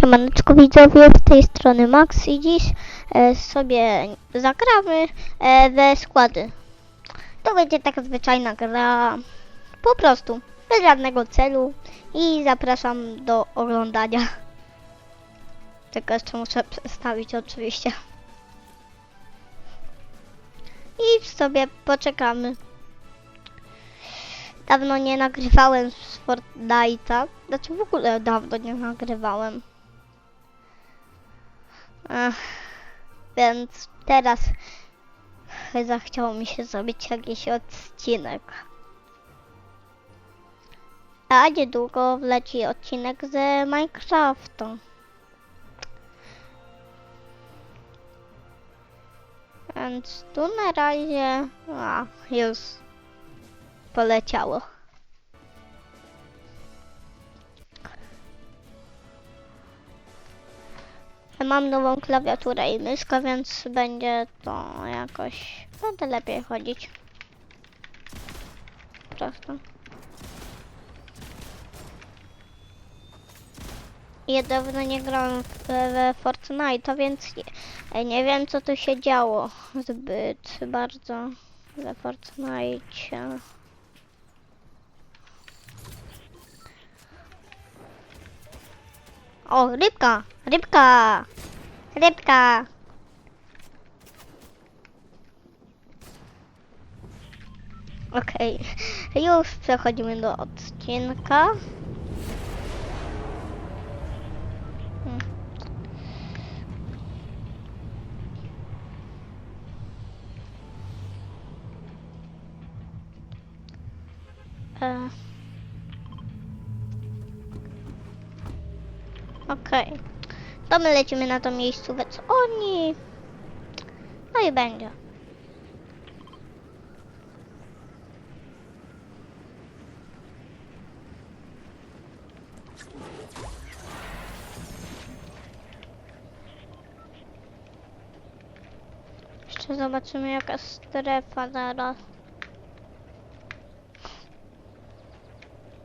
Siemaneczko widzowie, z tej strony Max i dziś e, sobie zagramy e, we składy. To będzie taka zwyczajna gra, po prostu, bez żadnego celu i zapraszam do oglądania. Tylko jeszcze muszę przedstawić oczywiście. I sobie poczekamy. Dawno nie nagrywałem z Fortnite'a. Znaczy w ogóle dawno nie nagrywałem. Ech, więc teraz zachciało mi się zrobić jakiś odcinek. A niedługo wleci odcinek z Minecrafta. Więc tu na razie a, już poleciało. Mam nową klawiaturę i myszkę, więc będzie to jakoś... Będę lepiej chodzić. Prosto. Ja dawno nie grałem w, Fortnite, więc nie, nie wiem co tu się działo zbyt bardzo we Fortnite. O, rybka! Rybka! Rybka! Okej, już przechodzimy do odcinka. Hmm. To my lecimy na to miejscówkę, co oni. No i będzie. Jeszcze zobaczymy jaka strefa zaraz.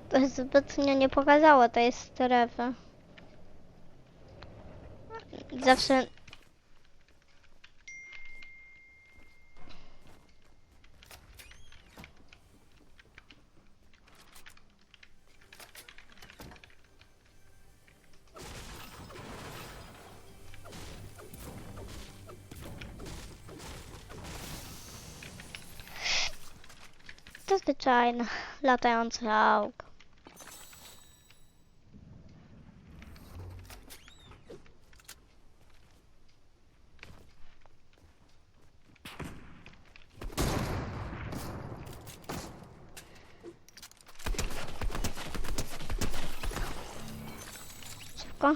To zbytnio nie pokazało tej strefy. Zawsze. To zwyczajne, latające auto. Szybko.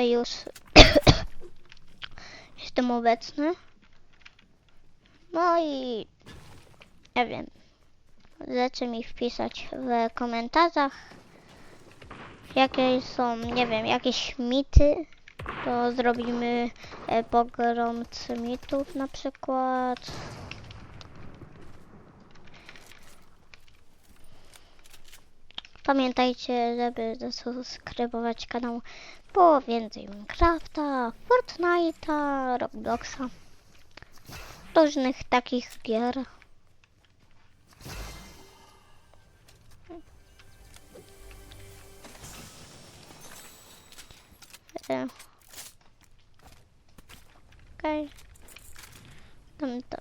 Już jestem obecny. No i nie wiem. Zlecę mi wpisać w komentarzach jakie są, nie wiem, jakieś mity. To zrobimy e, pogromcy mitów na przykład. Pamiętajcie, żeby zasubskrybować kanał po więcej Minecrafta, Fortnite'a, Robloxa, różnych takich gier. E. Okej. To.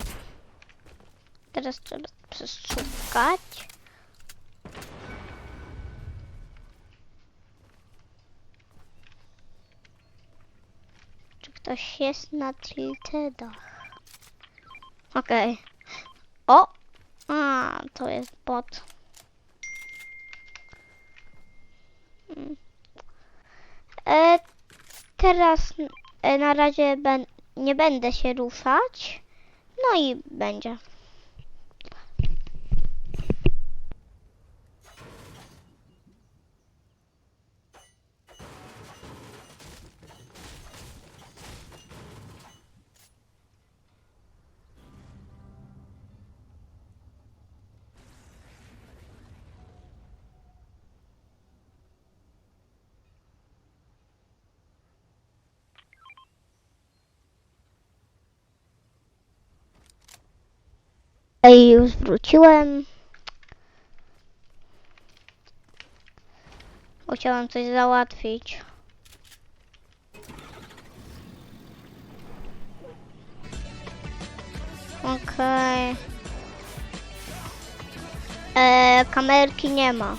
Teraz trzeba przeszukać. Ktoś jest na tiltedach? Okej. O! A, to jest bot. Mm. E, teraz e, na razie ben, nie będę się ruszać. No i będzie. I już wróciłem. Musiałem coś załatwić. Okej. Eee, kamerki nie ma.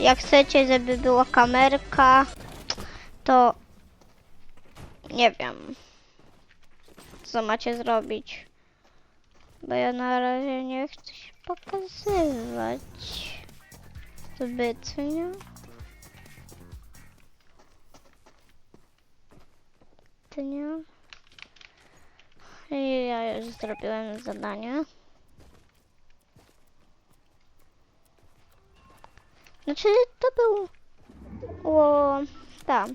Jak chcecie, żeby była kamerka, to nie wiem, co macie zrobić. Bo ja na razie nie chcę się pokazywać zbytnio. Zbytnio. I ja już zrobiłem zadanie. Znaczy, to był... O, tak.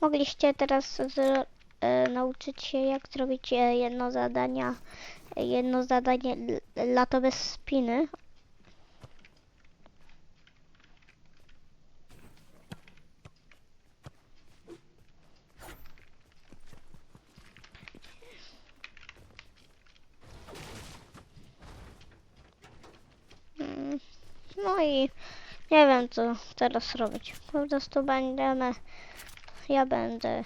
Mogliście teraz z, e, nauczyć się, jak zrobić e, jedno zadania, jedno zadanie lato bez spiny. Mm, No i nie wiem co teraz robić. Po prostu będziemy, ja będę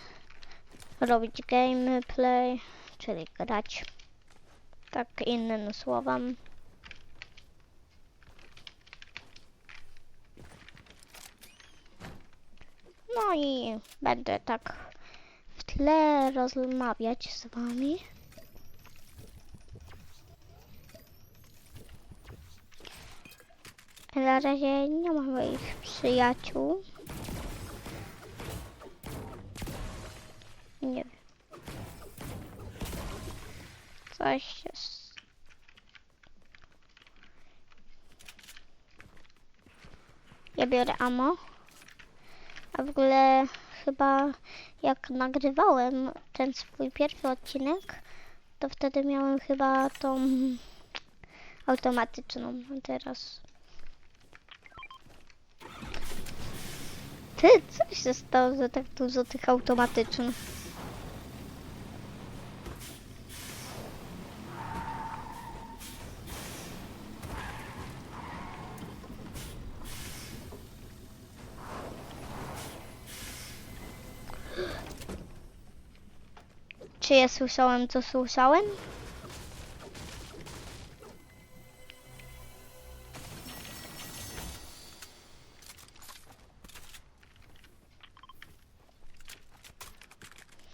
robić gameplay, czyli grać. Tak innym słowem. No i będę tak w tle rozmawiać z wami. Na razie nie ma moich przyjaciół. Nie wiem. Coś jest. Ja biorę ammo. A w ogóle chyba jak nagrywałem ten swój pierwszy odcinek, to wtedy miałem chyba tą automatyczną. Teraz Ty, co się stało, że tak dużo tych automatycznych? Czy ja słyszałem, co słyszałem?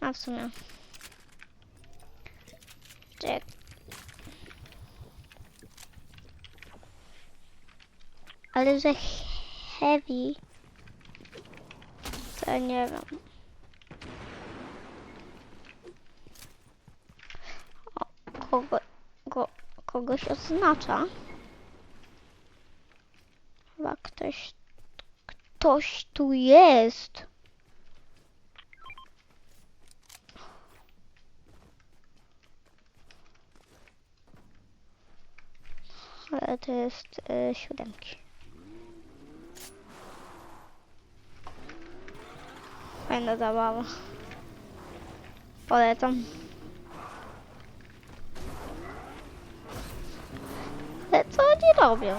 A w sumie. Czek. Ale że heavy. To nie wiem. O, kogo, go, kogoś oznacza. Chyba ktoś, ktoś tu jest. Ale to jest y, siódemki. Fajna zabawa. Polecam. Ale co oni robią?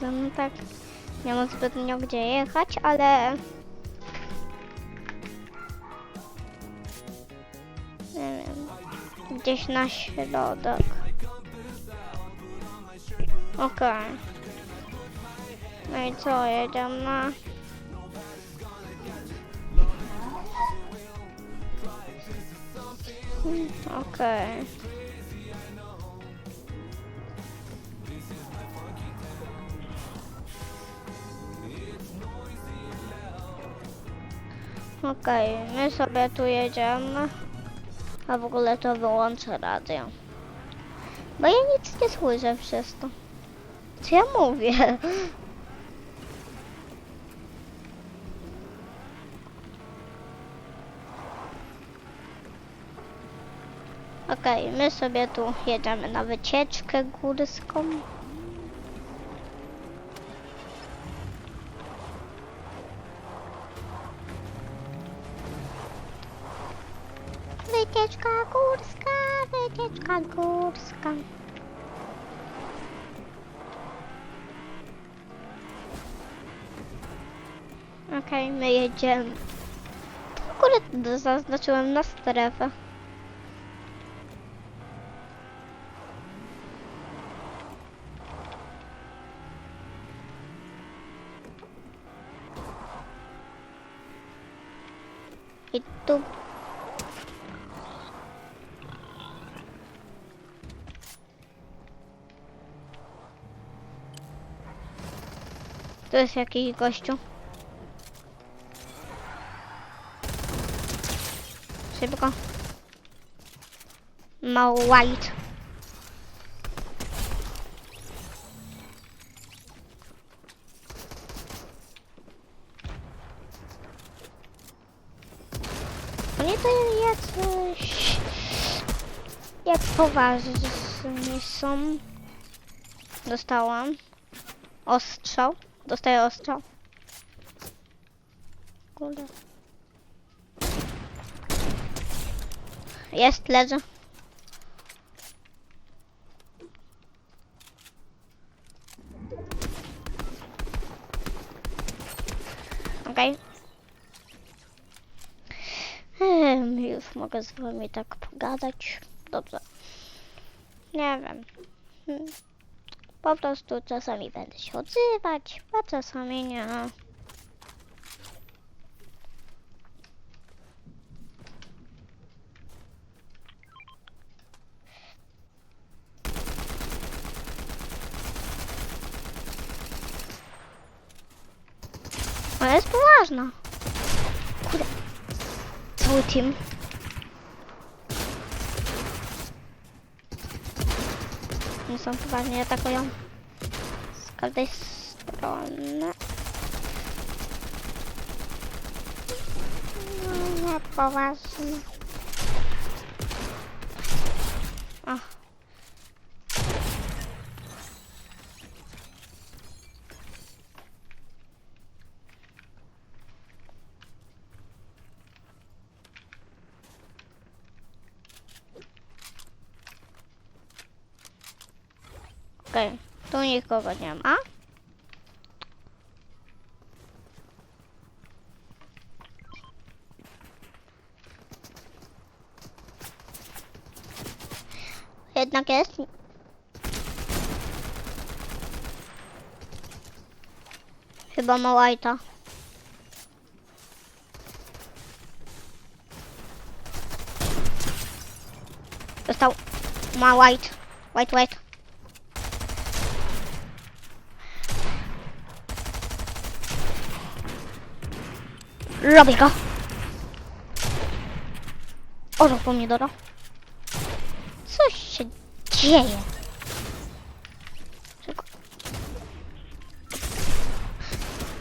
To no tak nie mam zbytnio gdzie jechać, ale nie wiem, gdzieś na środek. Okej. No i co, jedziemy na... Okej. Okej, my sobie tu jedziemy. A w ogóle to wyłączę radio. Bo ja nic nie słyszę przez to. Co ja mówię? Okej, my sobie tu jedziemy na wycieczkę górską. Wycieczka górska, wycieczka górska. Okej, my jedziemy. Akurat zaznaczyłem na strefę. I tu To jest jakiś gościu. Szybko. Ma white. To jacyś... Jak poważni są. Dostałam. Ostrzał. Dostaję ostrzał. Kurde. Jest, leży. Okej. Em, Już mogę z wami tak pogadać. Dobrze. Nie wiem. Hmm. Po prostu czasami będę się odzywać, a czasami nie. Ona jest poważna. Kurde. Cały team. Nie są poważnie atakują. Z każdej strony. No, nie poważnie. Okej, tu nikogo nie ma. Jednak jest. Chyba ma white'a. Dostał. Ma white. White, white. Robię go. Orzeł pomidora. Co się dzieje?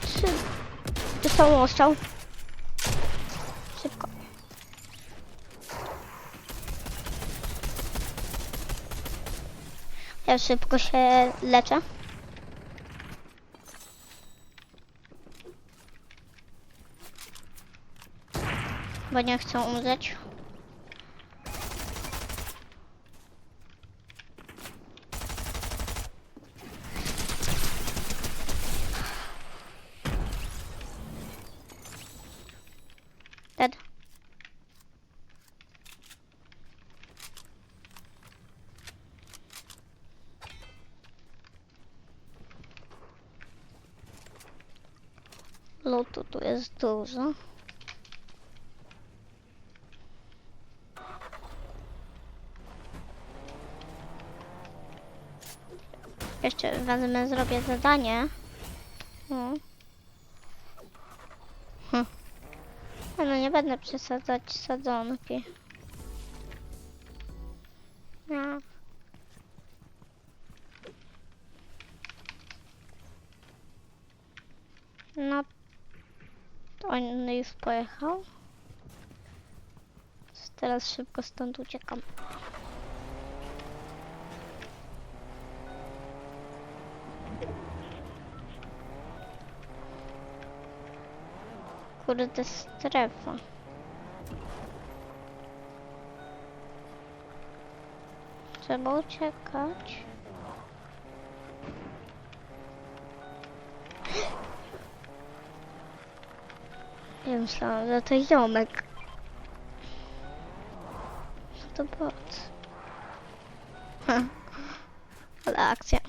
Czy... Dostał ostrzał. Szybko. Ja szybko się leczę. Bo nie chcę umrzeć. Dead. Lutu tu jest dużo. Jeszcze wezmę, zrobię zadanie. No. Hm. No nie będę przesadzać sadzonki. No. No. On już pojechał. Teraz szybko stąd uciekam. Kurde strefa. Trzeba uciekać. Ja myślałam, że to ziomek. To bot. Ale akcja.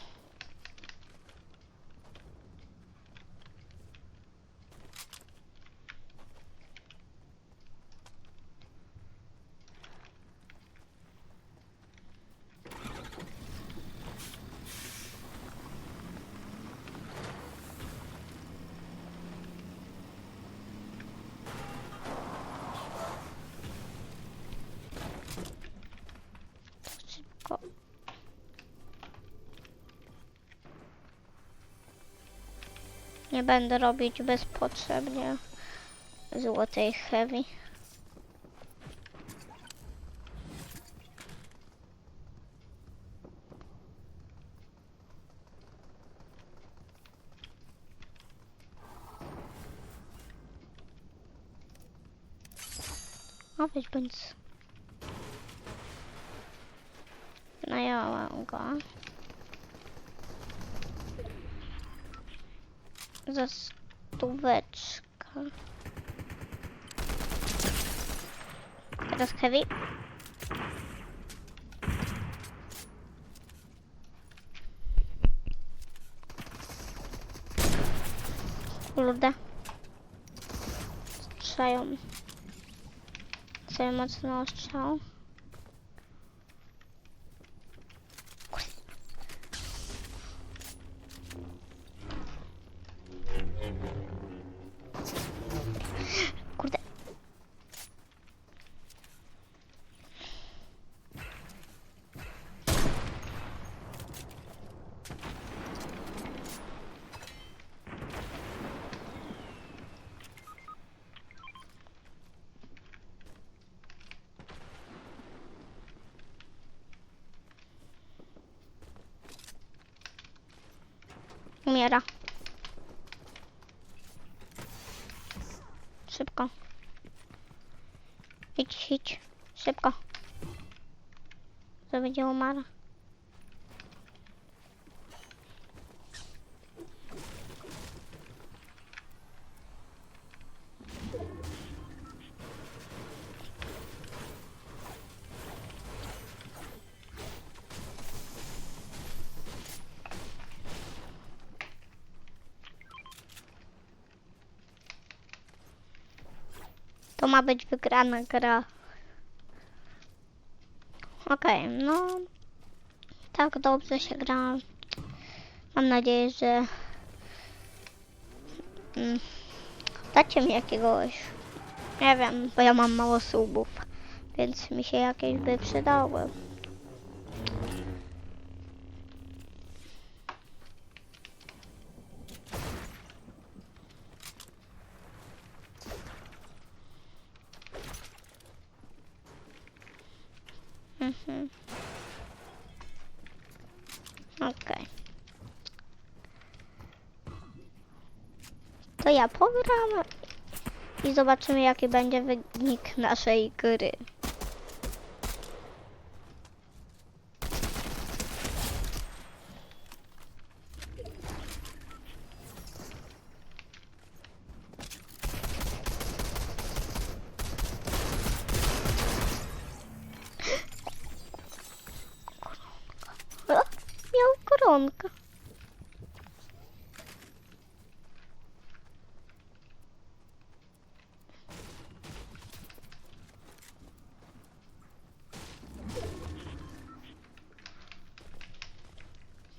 Szybko. Będę robić bezpotrzebnie złotej heavy. Weź bądź. Najęłam go. Za stóweczkę. Teraz heavy. Kurde. Strzelają. Sobie mocno ostrzał. Kurde. Umiera. Szybko. Idź, idź. Szybko. To będzie umarł. To ma być wygrana gra. Okej, no. Tak dobrze się gra. Mam nadzieję, że mm, dacie mi jakiegoś. Nie wiem, bo ja mam mało subów, więc mi się jakieś by przydały. Mhm. Okej. To ja pogram i zobaczymy jaki będzie wynik naszej gry.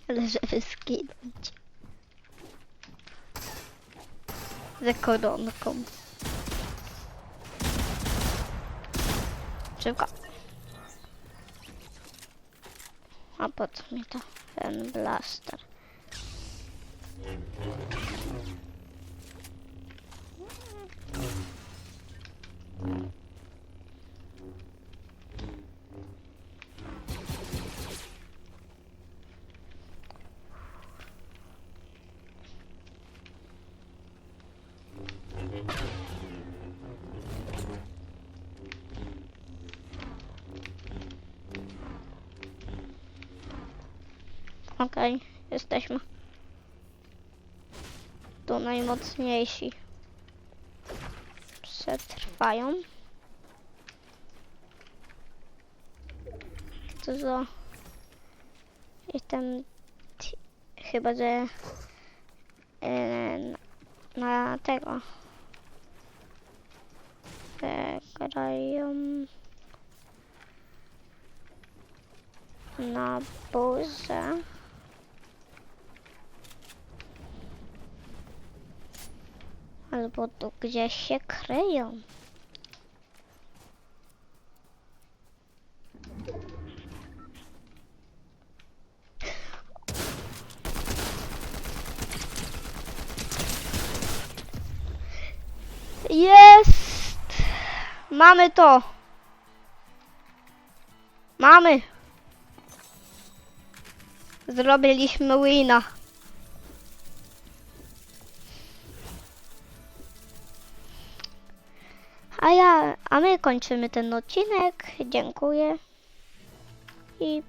Ale żeby skinąć. Za koronką. Szybko. A po co mi to? Ten blaster. Okej, jesteśmy. Tu najmocniejsi przetrwają. To za... Jestem... Chyba, że... e, na tego... e. Na burze. Albo tu gdzieś się kryją. Jest! Mamy to! Mamy! Zrobiliśmy wina. Kończymy ten odcinek. Dziękuję. I